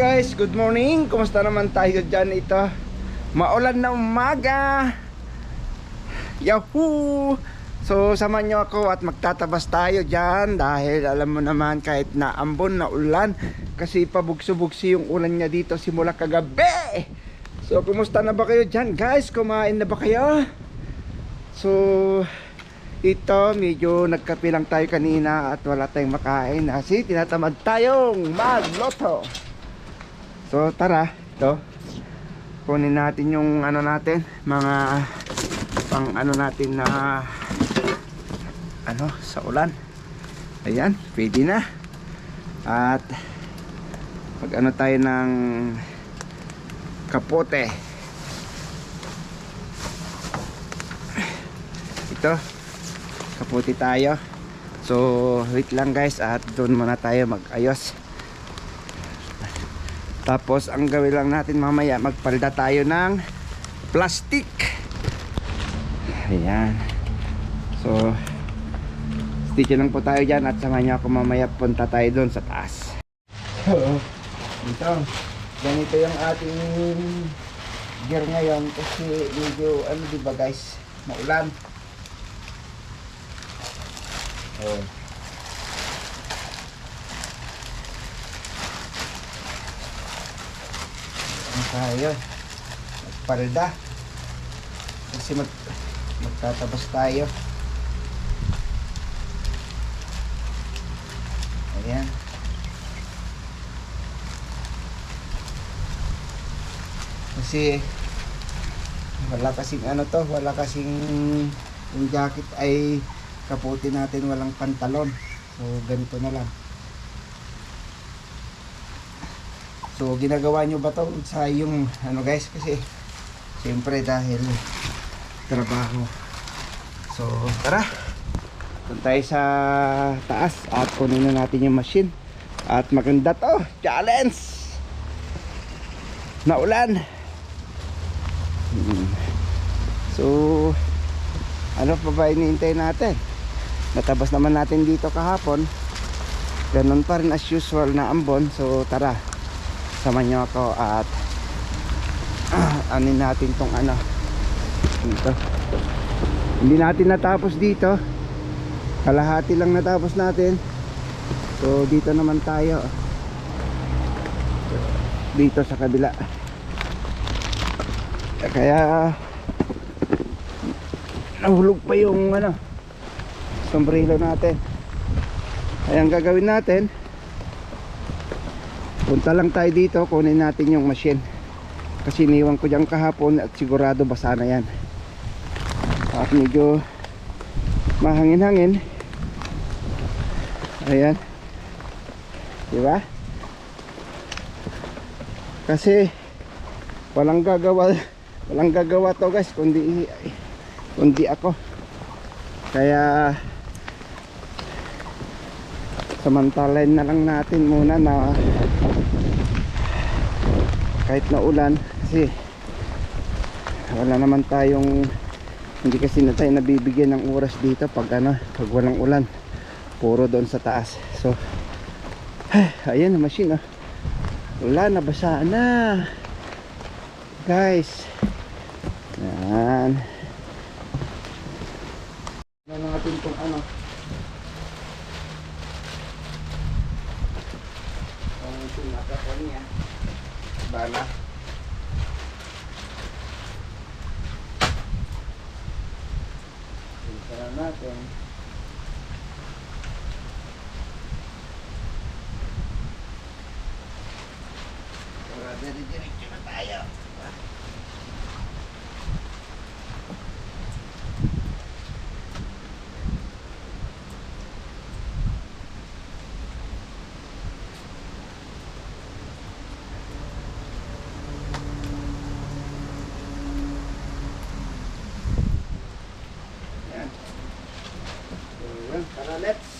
guys, good morning. Kumusta naman tayo dyan ito? Maulan na umaga. Yahoo! So samahan nyo ako at magtatabas tayo dyan dahil alam mo naman kahit na ambon na ulan kasi pabugso-bugsi yung ulan niya dito simula kagabi. So kumusta na ba kayo dyan guys? Kumain na ba kayo? So ito medyo nagkape lang tayo kanina at wala tayong makain kasi tinatamad tayong magloto. So tara, ito. Kunin natin yung ano natin, mga pang ano natin na ano sa ulan. Ayan, pwede na. At pag ano tayo ng kapote. Ito, kapote tayo. So, wait lang guys at doon muna tayo mag-ayos. Tapos ang gawin lang natin mamaya magpalda tayo ng plastic. Ayan. So stitch lang po tayo dyan at samahan niyo ako mamaya punta tayo doon sa taas. So, dito. Ganito yung ating gear ngayon kasi medyo ano di ba guys, maulan. Oh. Tayo? Magpalda. Kasi mag magtatabas tayo. Ayan. Kasi wala kasing ano to, wala kasing yung jacket ay kaputi natin walang pantalon. So ganito na lang. So ginagawa nyo ba to sa yung ano guys kasi siyempre dahil trabaho. So tara. Punta sa taas at kunin na natin yung machine. At maganda to. Challenge! Naulan. Hmm. So ano pa ba iniintay natin? Natabas naman natin dito kahapon. Ganun pa rin as usual na ambon. So tara sama nyo ako at ah, anin natin tong ano. Dito. Hindi natin natapos dito. Kalahati lang natapos natin. So dito naman tayo. Dito sa kabila. Kaya nahulog pa yung ano sombrero natin. Kaya ang gagawin natin punta lang tayo dito kunin natin yung machine. Kasi iniwan ko dyan kahapon at sigurado basa na yan. At medyo mahangin hangin ayan. Diba? Kasi walang gagawa walang gagawa to guys kundi kundi ako. Kaya samantalin na lang natin muna na kahit na ulan kasi wala naman tayong hindi kasi na tayo nabibigyan ng oras dito pag ano pag walang ulan. Puro doon sa taas. So ayan ang machine oh. wala nabasa na. Guys yan ano natin kung ano kung sinakapon niya bala. Pinsa natin para dire-diretso na tayo Yan. So, yan. Tara, let's.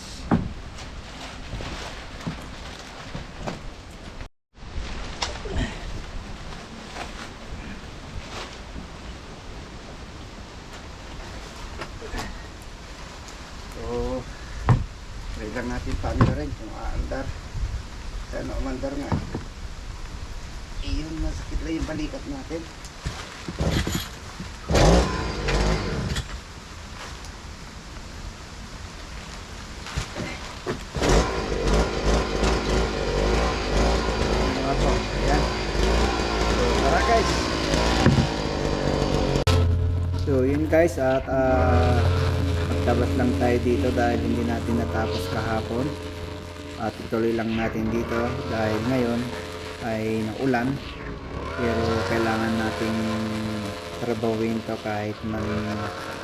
So, natin paano rin kung aandar. Sana umandar nga. Masakit lang yung balikat natin. So, yun guys at ah, magtabas lang tayo dito dahil hindi natin natapos kahapon. At ituloy lang natin dito dahil ngayon ay naulan. Pero kailangan nating trabawin to kahit man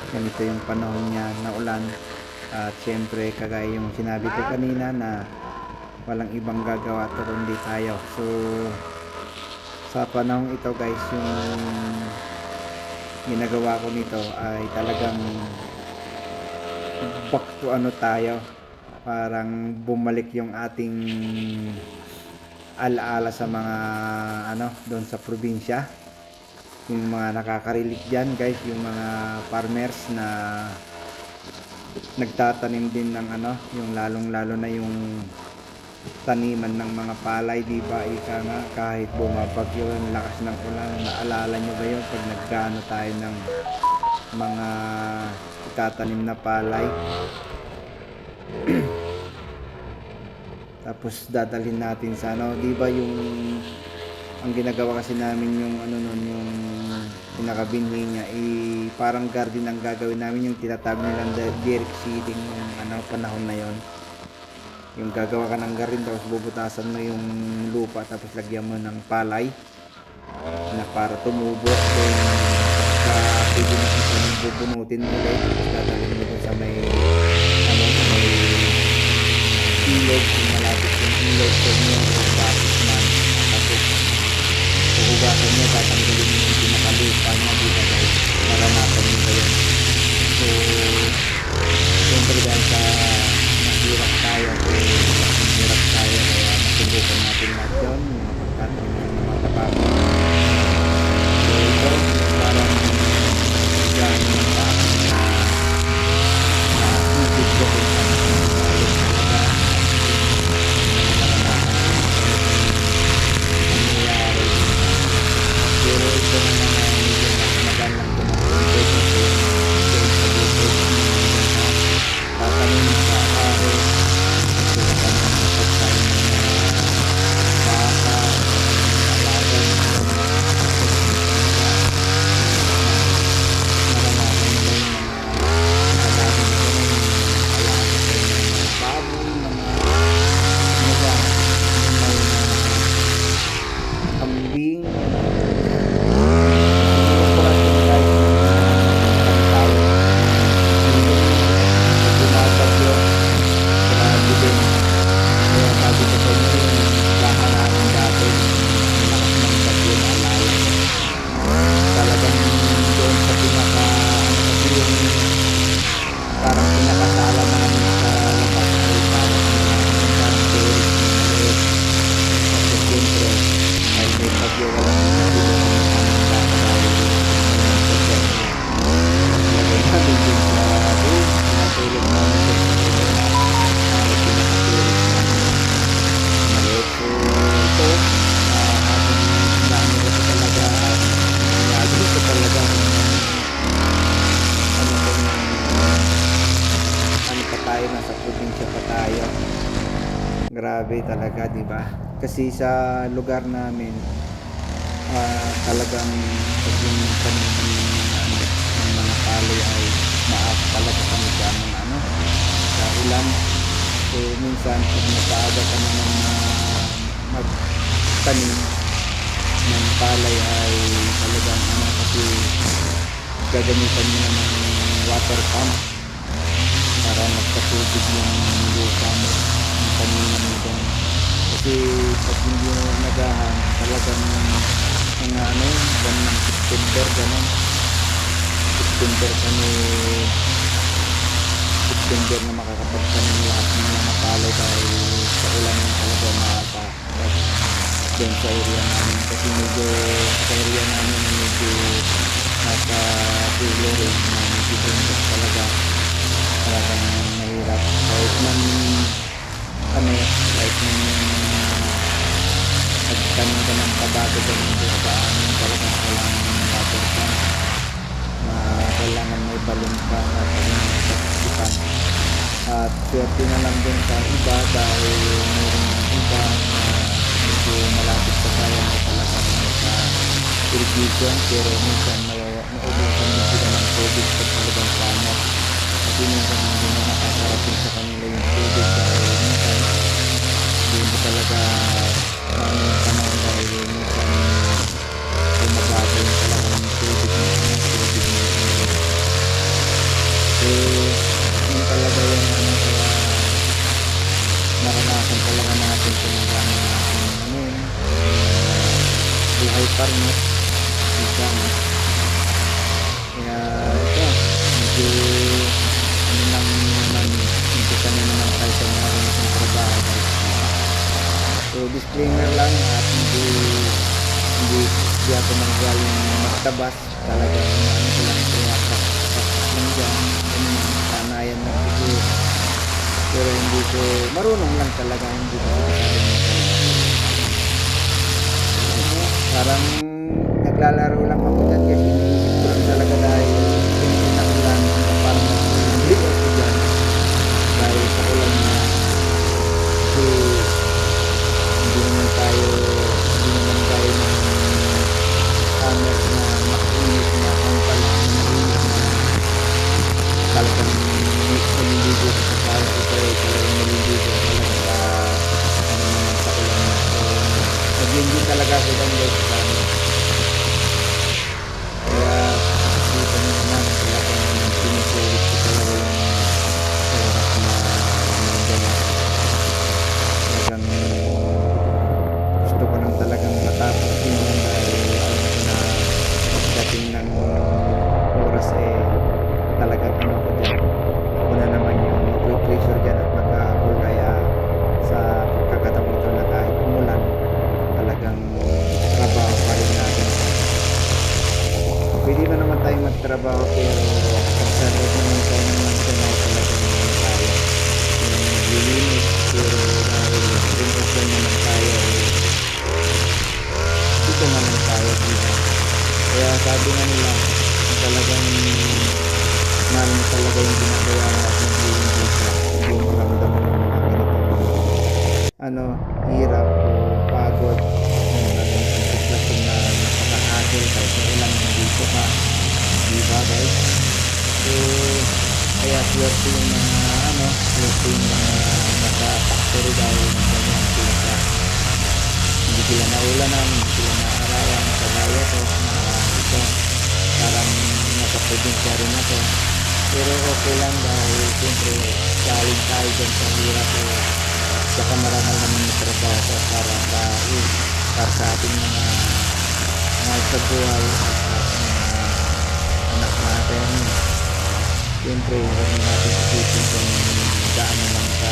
ganito yung panahon niya na ulan. At syempre kagaya yung sinabi ko kanina na walang ibang gagawa to kundi tayo. So sa panahon ito guys yung ginagawa ko nito ay talagang back to ano tayo parang bumalik yung ating alaala sa mga ano doon sa probinsya. Yung mga nakakarilik dyan guys yung mga farmers na nagtatanim din ng ano yung lalong lalo na yung taniman ng mga palay di ba? Ika nga kahit bumabagyo yung lakas ng ulan naalala nyo ba yun? Pag nagkano tayo ng mga itatanim na palay. Tapos dadalhin natin sa ano. Di ba yung ang ginagawa kasi namin yung ano nun yung pinakabinhi niya eh, parang garden ang gagawin namin yung tinatawag nilang di- direct seeding yung ano panahon na yon yung gagawa ka ng garden tapos bubutasan mo yung lupa tapos lagyan mo ng palay na para tumubo. Then bubunutin mo ulit tapos dadalhin mo dun sa may ano sa may ilog kung malapit yung ilog inyo o bakit man. Tapos huhugasan niya tatanggalin mo yung pinakalupa niya dito guys maranasan niyo ba yun. So siyempre dahil sa mahirap tayo mahirap tayo kaya masubukan natin lahat yun yung pagkataon ng mga tabago so ito yan yung parang na na isip ko kung ano yung Kasi sa lugar namin, ah, talagang pag yung ng mga, ng palay ay maas talaga kami sa mga ano, sa ulan. So minsan pag napaaga ka naman na magtanim ng palay ay talagang ano kasi gagamitan mo naman ng water pump para magkatubig yung lupa mo mo doon kasi pag hindi mo nagahan talagang mga ano buwan ng September gano'n September kami September na makakapagtanim lahat ng mga palay dahil sa ulan yung talaga maasa doon sa area namin kasi medyo sa area namin na medyo nasa pulo rin na medyo talaga. Talagang mahirap. Kahit man kami kahit man magtanim ka ng pabago ganun sa amin talagang kailangan ng water pump na kailangan may balon ka na kailangan sa at swerte na lang din sa iba dahil mayroong iba na medyo malapit sa bayan na talagang sa irrigation pero minsan nawawa naubusan din sila ng tubig pag talagang summer kasi minsan hindi na nakakarating sa kanila yung tubig talaga ano yung panahon dahil minsan bumabago yung talaga ng tubig ng ng tubig ng eh yun talaga yung ano kaya naranasan talaga natin kung gaano natin ano yun uh, buhay farmer ika mo kaya ito medyo so disclaimer lang at hindi hindi hindi ako manggaling magtabas. Talagang ano ko lang kaya practice lang dyan ano sanayan lang siguro pero hindi ko marunong lang talaga hindi ko parang naglalaro lang ako dyan kasi naliligo sa tao ko tayo talagang naliligo talaga sa ano naman sa ulan na so nag-enjoy talaga ako guys sa ano hirap o pagod. Sitwasyon na napaka-hassle kahit na ilang dito ka di ba guys? So kaya swerte yung mga ano swerte yung mga nasa factory dahil ganyan sila sa hindi sila naulanan hindi sila naarawan sa gaya ko na ito parang nasa probinsya rin ako. Pero okay lang dahil siyempre galing tayo dyan sa hirap o saka marami naman yung trabaho para sa eh, para sa ating mga mga sa buhay at sa mga anak natin. Siyempre huwag na natin isipin kung gaano lang sa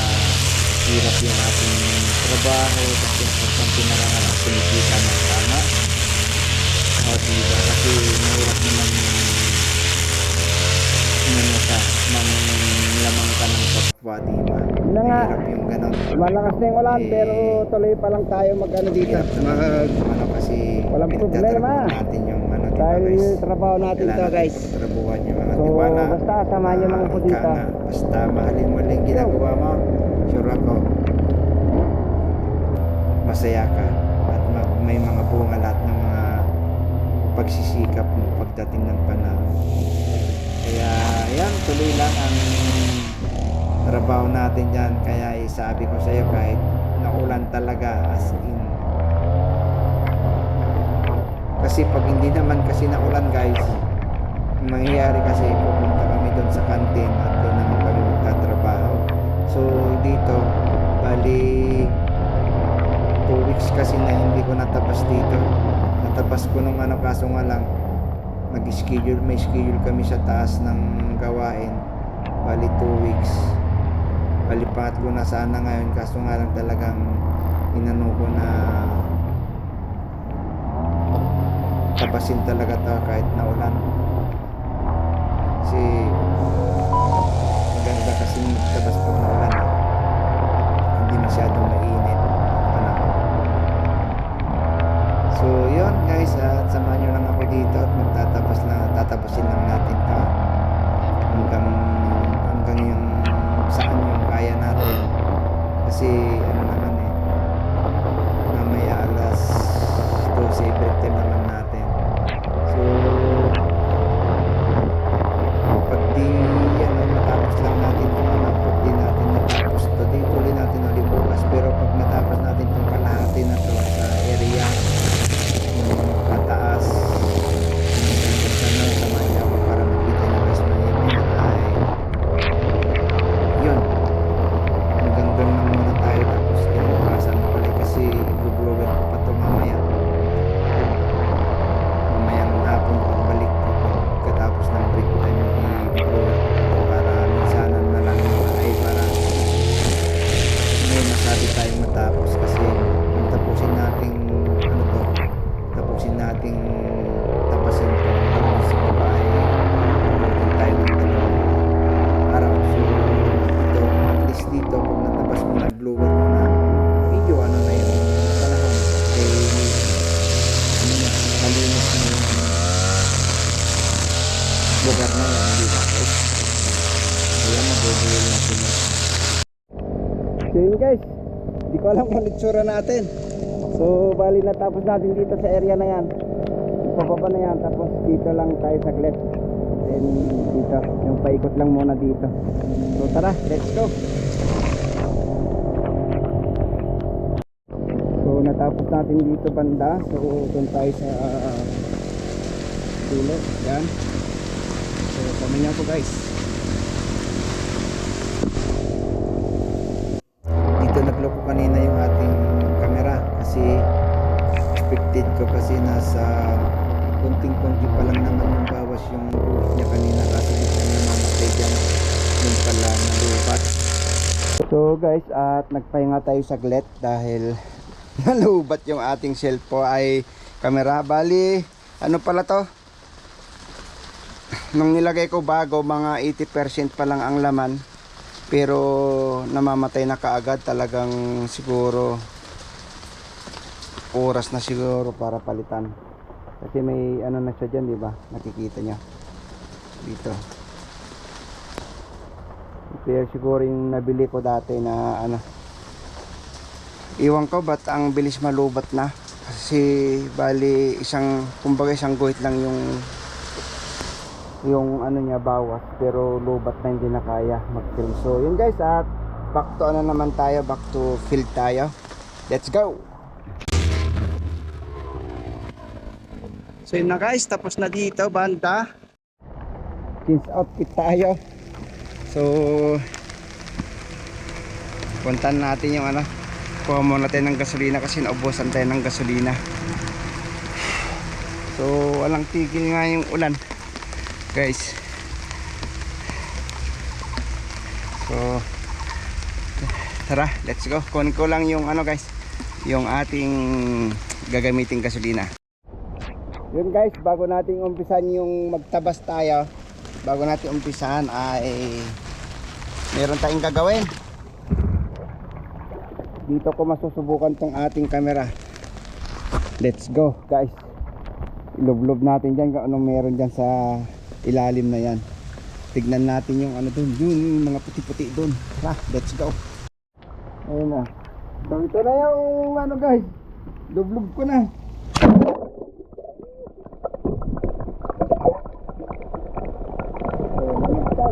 hirap yung ating trabaho kasi importante na lang ang kumikita ng tama. O diba? Kasi mahirap naman ano ka mang lamang ka ng kapwa diba Na nga. yung ganon Malakas na yung ulan pero tuloy pa lang tayo mag-ano dito. mag ano kasi Walang problema. natin yung ano diba Dahil guys trabaho natin to guys. pagtrabahuan yung mga So, tiwala basta samahan nyo lang ako Ika dito. basta mahalin mo lang ginagawa mo sure ako masaya ka at ma- may mga bunga lahat ng mga pagsisikap mo pagdating ng panahon kaya yan tuloy lang ang trabaho natin dyan. Kaya eh, sabi ko sa iyo kahit naulan talaga as in. Kasi pag hindi naman kasi naulan guys ang mangyayari kasi pupunta kami doon sa kantin at doon naman kami magtatrabaho. So dito bali 2 weeks kasi na hindi ko natabas dito. Natabas ko nung ano kaso nga lang nag-schedule may schedule kami sa taas ng gawain. Bali 2 weeks bali pangatlo na sana ngayon. Kaso nga lang talagang inano ko na tapasin talaga to kahit naulan. Kasi maganda kasi magtabas pag naulan. Eh. hindi masyadong mainit panahon. So yun guys, at samahan nyo lang ako dito at magtatapos na, tatapusin lang natin to. Hanggang kasi ko alam kung itsura natin. So bali natapos natin dito sa area na yan. Pababa na yan, tapos dito lang tayo saglit. Then dito, yung paikot lang muna dito. So tara, let's go. So natapos natin dito banda. So doon tayo sa uh, dulo. Yan. So kami niya po guys. Expected ko kasi nasa konting-konti pa lang naman yung bawas yung buhit niya kanina kasi siya namamatay dyan yung pala nalubat So guys, at nagpahinga tayo saglit dahil nalubat yung ating cellphone ay camera. Bali, ano pala to? Nung nilagay ko bago, mga 80% pa lang ang laman. Pero namamatay na kaagad talagang siguro oras na siguro para palitan. Kasi may ano na siya dyan, di ba? Nakikita niya. Dito. Pero siguro yung nabili ko dati na ano. Iwan ko ba't ang bilis malubat na. Kasi bali isang, kumbaga isang guhit lang yung yung ano niya bawas pero lubat na hindi na kaya mag-film. So yun guys at back to ano naman tayo, back to field tayo. Let's go! So yun na guys, tapos na dito banda. Jeans outfit tayo. So puntan natin yung ano. Kuha muna tayo ng gasolina kasi naubusan tayo ng gasolina. So walang tigil nga yung ulan. Guys. So tara, let's go. Kunin ko lang yung ano guys, yung ating gagamiting gasolina. Yun guys, bago natin umpisan yung magtabas tayo, bago natin umpisan ay meron tayong gagawin. Dito ko masusubukan tong ating camera. Let's go guys. Ilublob natin dyan kung anong meron dyan sa ilalim na yan. Tignan natin yung ano dun, yun yung mga puti-puti dun. Tara, let's go. Ayun na. So ito na yung ano guys. Lublob ko na. Tay.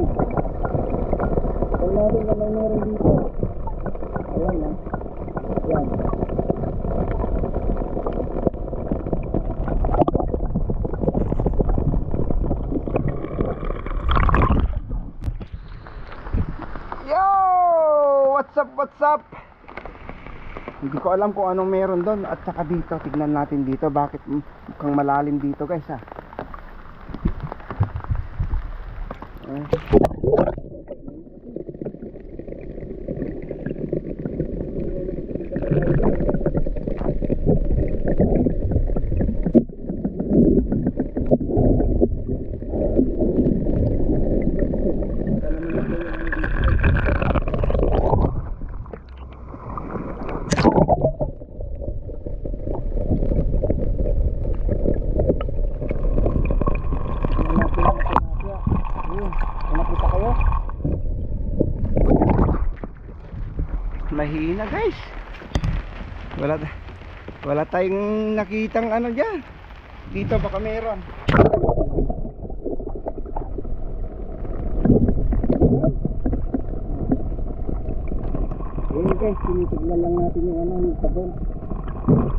Tingnan natin kung may meron dito. Ayan na. Ayan. Yo! What's up, what's up? Hindi ko alam kung anong meron doon at saka dito, tignan natin dito bakit mukhang malalim dito guys ha. Mahina guys. Wala wala tayong nakitang ano diyan. Dito baka meron. Ayun guys, tinitignan lang natin yung ano, yung sabon.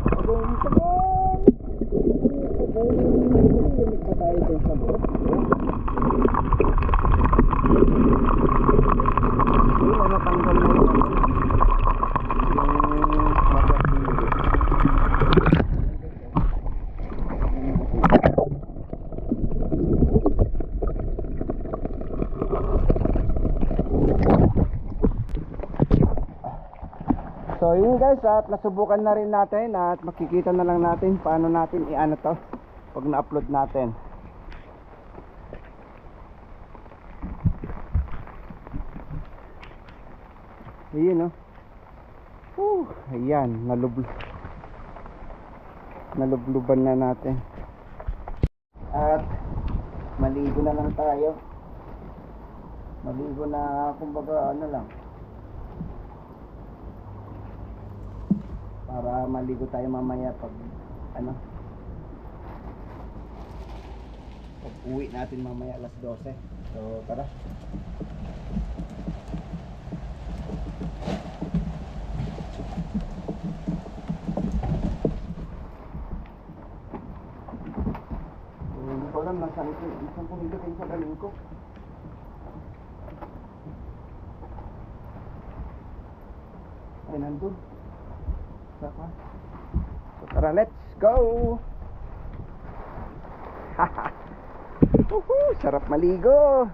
Sabon, sabon! Sabon, limit pa tayo dyan sabon. Yun, ano, tanggal na yun. Yung magandang So yun guys at nasubukan na rin natin at makikita na lang natin paano natin i-ano to pag na-upload natin. Ayun oh. Whew, ayan, nalubl nalubluban na natin. At maligo na lang tayo. Maligo na kumbaga ano lang. Para maligo tayo mamaya pag ano pag uwi natin mamaya alas 12 so tara. So, hindi ko alam nasaan ito isang pumili ko. Ay nandun Saka. So tara, let's go! Woohoo! Sarap maligo!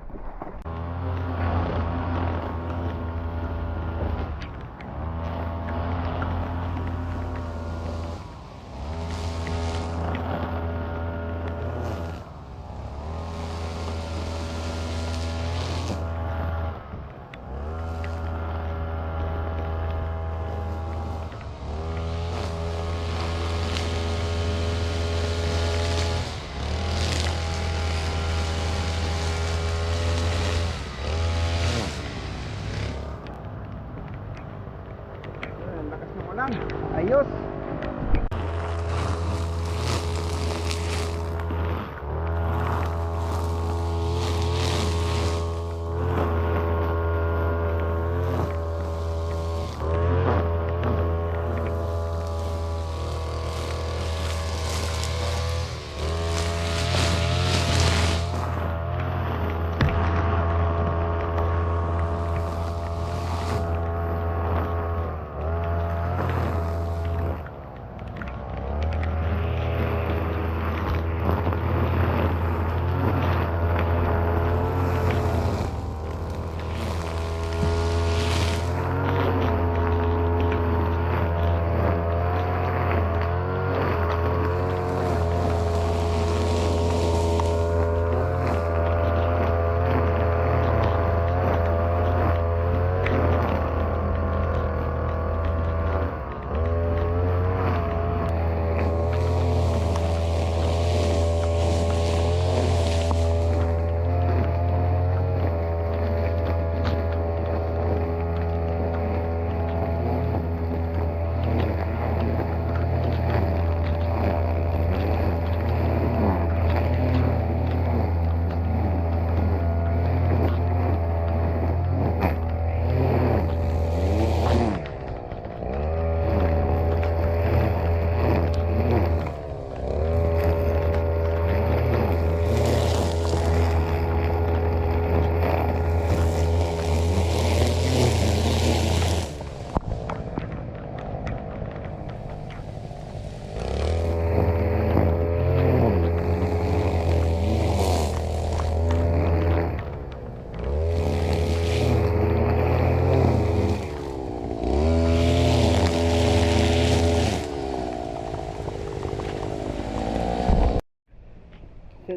Adiós.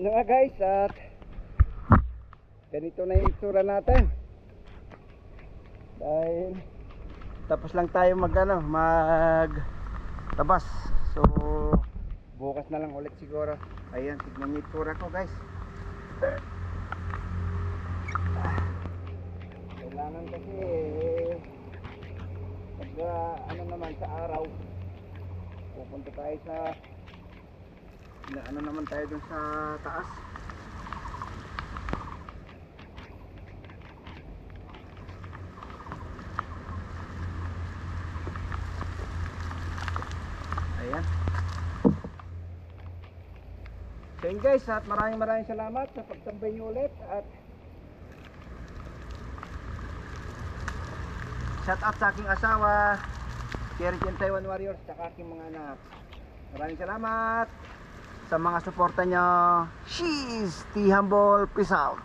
Yun na nga guys at ganito na yung itsura natin. Dahil tapos lang tayo mag ano, mag tabas. So bukas na lang ulit siguro. Ayan, tignan yung itsura ko guys. Kailangan kasi eh, ah, ano naman sa araw pupunta tayo sa ano naman tayo dun sa taas. Ayan. So yun guys at maraming maraming salamat sa pagtambay nyo ulit at shout out sa aking asawa Kerichen Taiwan Warriors sa aking mga anak. Maraming salamat sa mga suporta nyo she's the humble peace out